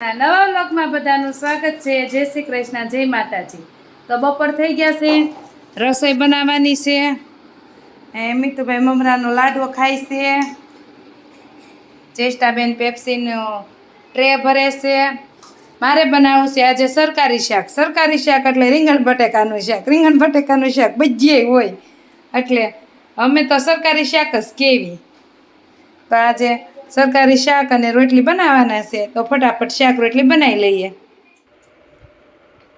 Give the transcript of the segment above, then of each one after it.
નવા વ્લોગમાં બધાનું સ્વાગત છે. જય શ્રી કૃષ્ણ, જય માતાજી. તો બપોર થઈ ગયા છે. રસોઈ બનાવવાની છે. એ મિતુભાઈ મમરાનો લાડવો ખાય છે. ચેષ્ટાબેન પેપ્સીનો ટ્રે ભરે છે. મારે બનાવવું છે આજે સરકારી શાક. સરકારી શાક એટલે રીંગણ બટેકાનું શાક. રીંગણ બટેકાનું શાક બજીએ હોય. એટલે અમે તો સરકારી શાક જ કેવી. તો આજે સરકારી શાક અને રોટલી બનાવવાના છે, તો ફટાફટ શાક રોટલી બનાવી લઈએ.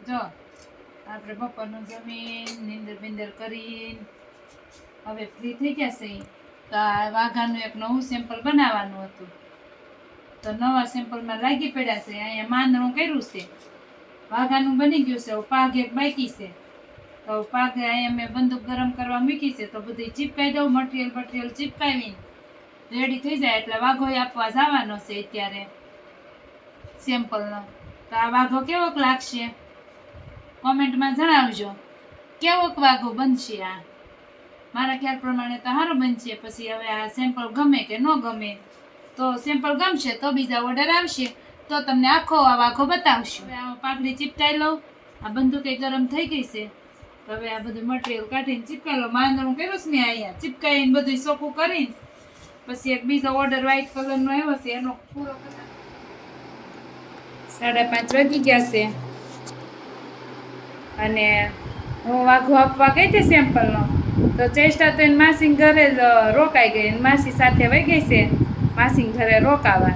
જો, આપણે બપોરનું જમીન, નીંદર બિંદર કરીને હવે ફ્રી થઈ ગયા છે. તો આ વાઘાનું એક નવું સેમ્પલ બનાવવાનું હતું. તો નવા સેમ્પલમાં લાગી પડ્યા છે, અહીંયા માંદણું કર્યું છે. વાઘાનું બની ગયું છે પાઘ એક બાકી છે. તો પાક અહીંયા મેં બંદૂક ગરમ કરવા મૂકી છે, તો બધી ચીપકાઈ દઉં, મટીરિયલ બટીરિયલ ચીપકાવીને. રેડી થઈ જાય એટલે વાઘો આપવા જવાનો છે અત્યારે સેમ્પલનો તો આ વાઘો કેવોક લાગશે? કોમેન્ટમાં જણાવજો. કેવોક વાઘો બનશે આ? મારા ખ્યાલ પ્રમાણે તો સારો બનશે, પછી હવે આ સેમ્પલ ગમે કે ન ગમે. તો સેમ્પલ ગમશે તો બીજા ઓર્ડર આવશે. તો તમને આખો આ વાઘો બતાવશું. હવે આ પાકડી ચીપટાઈ લઉં. આ બંદૂકે ગરમ થઈ ગઈ છે. હવે આ બધું મટીરિયલ કાઢીને ચીપકાઈ લો કર્યું છે મેં અહીંયા? ચીપકાઈને બધું સોકું કરીને. પછી એક બીજો ઓર્ડર વ્હાઈટ કલરનો આવ્યો છે, એનો પૂરો સાડા પાંચ વાગી ગયા છે. અને હું વાઘો આપવા ગઈ હતી સેમ્પલનો તો ચેષ્ટા તો એની માસી ઘરે જ રોકાઈ ગઈ. એની માસી સાથે વહી ગઈ છે. માસી ઘરે રોકાવા.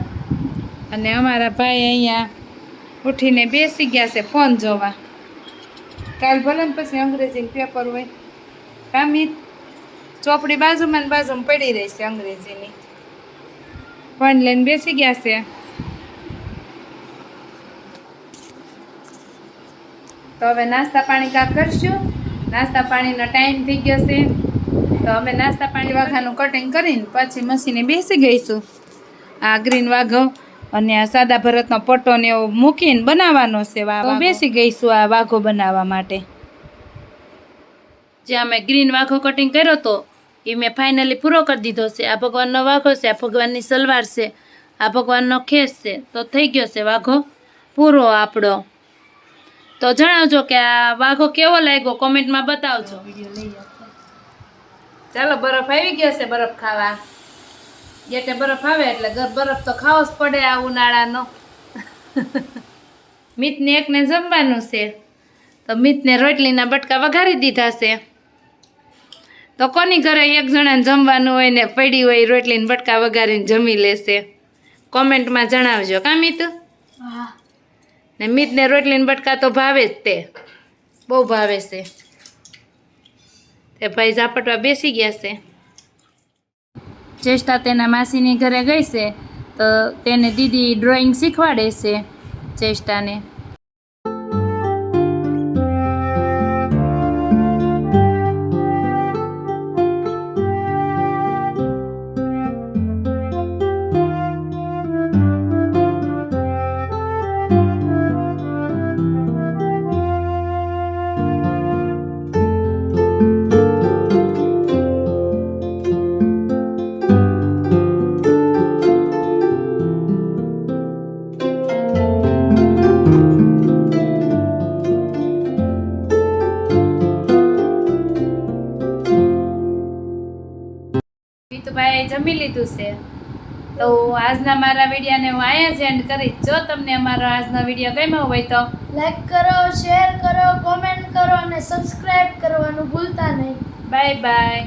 અને અમારા ભાઈ અહીંયા ઉઠીને બેસી ગયા છે ફોન જોવા. કાલ ભલે પછી અંગ્રેજીનું પેપર હોય. કામિત. ચોપડી બાજુમાં ને બાજુમાં પડી રહી છે અંગ્રેજીની. પણ લઈને બેસી ગયા છે. તો હવે નાસ્તા પાણી કાંક કરશું. નાસ્તા પાણીનો ટાઈમ થઈ ગયો છે. તો અમે નાસ્તા પાણી વાઘાનું કટિંગ કરીને પછી મશીને બેસી ગઈશું. આ ગ્રીન વાઘો અને આ સાદા ભરતનો પટ્ટો ને એવો મૂકીને બનાવવાનો છે બેસી ગઈશું આ વાઘો બનાવવા માટે. જે અમે ગ્રીન વાઘો કટિંગ કર્યો તો એ મેં ફાઇનલી પૂરો કરી દીધો છે. આ ભગવાનનો વાઘો છે, આ ભગવાનની સલવાર છે, આ ભગવાનનો ખેસ છે. તો થઈ ગયો છે વાઘો, પૂરો આપણો. તો જણાવજો કે આ વાઘો કેવો લાગ્યો? કોમેન્ટમાં બતાવજો. ચાલો, બરફ આવી ગયો છે બરફ ખાવા. ગેટે બરફ આવે એટલે બરફ તો ખાવો જ પડે આ ઉનાળાનો. મિતને એકને જમવાનું છે. તો મિતને રોટલીના બટકા વઘારી દીધા છે. તો કોની ઘરે એક જણાને જમવાનું હોય ને પડી હોય રોટલીને બટકા વઘારીને જમી લેશે? કોમેન્ટમાં જણાવજો. કા મિત? ને મિતને રોટલીને બટકા તો ભાવે જ તે. બહુ ભાવે છે. તે ભાઈ ઝાપટવા બેસી ગયા છે. ચેષ્ટા તેના માસીની ઘરે ગઈ છે તો તેને દીદી ડ્રોઈંગ શીખવાડે છે ચેષ્ટાને ભાઈ જમી લીધું છે. તો આજના મારા વિડીયોને હું અહીંયા જ એન્ડ કરીશ. જો તમને અમારો આજનો વીડિયો ગમ્યો હોય તો લાઈક કરો શેર કરો કોમેન્ટ કરો અને સબસ્ક્રાઇબ કરવાનું ભૂલતા નહીં. Bye bye